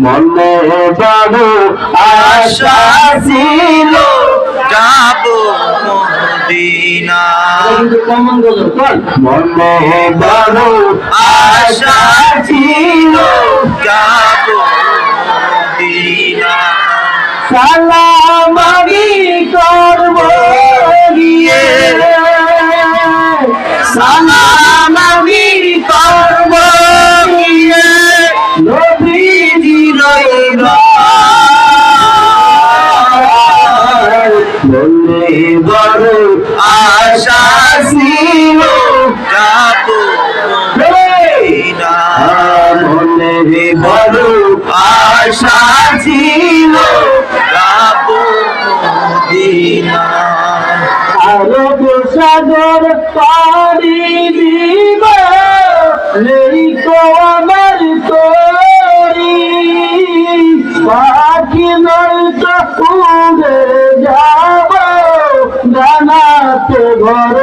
মনে বড় আশা ছিল যাব মদিনা। মনে বড় আশা ছিল যাব মদিনা। সালাম বললে বড় আশা ছিল মনে বড় আশা ছিল আরব সাগর পাড়ি দিব তো আমার তোরি। পাখি নয় তো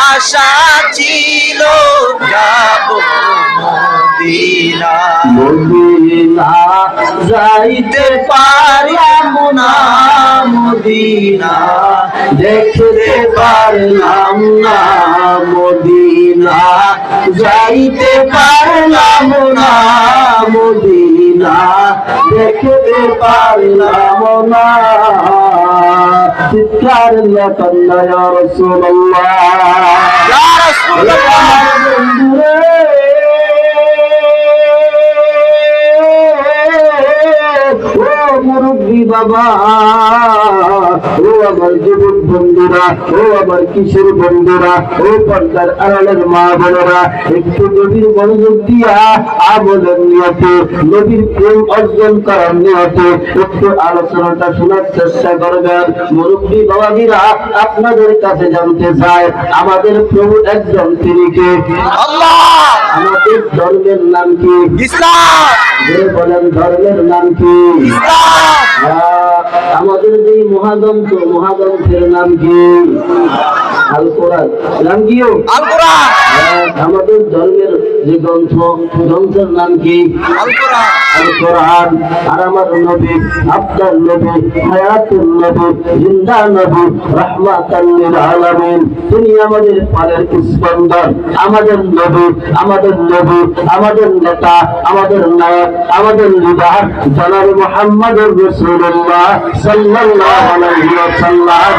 আশা ছিল যাইতে পারলাম না মদিনা দেখতে পারলাম না মদিনা যাইতে পারলাম না মদিনা দেখতে পারলাম না। শিক্ষার রাসূলুল্লাহ। মুরব্বী বাবা। ও আমার যুবক বন্ধুরা ও আমার কিশোর বন্ধুরা ও পর্দার আড়ালের মা বোনেরা একটু নদীর মনোযোগ দিয়া আমলের নিয়তে নদীর প্রেম অর্জন করার নিয়তে একটু আলোচনাটা শোনার চেষ্টা করবেন। মুরব্বী আপনাদের কাছে জানতে চায় আমাদের প্রভু একজন তিনি কে? আমাদের ধর্মের নাম কি? ইসলাম! বলেন ধর্মের নাম কি? ইসলাম! আমাদের মহাদন্তের নাম কি? আল কোরআন নাম কি আল কোরআন আমাদের ধর্মের যে গ্রন্থ গ্রন্থের নাম কি? আল কোরআন আল কোরআন আর আমার নবী আপনার নবী হায়াতুল নবী জিন্দা নবী রহমাতাল লিল আলামিন। তিনি আমাদের পারের স্পন্দন। আমাদের নবী আমাদের নবী আমাদের নেতা আমাদের নায়ক আমাদের লিডার জনাব মুহাম্মদুর রাসূলুল্লাহ সাল্লাল্লাহু আলাইহি ওয়াসাল্লাম।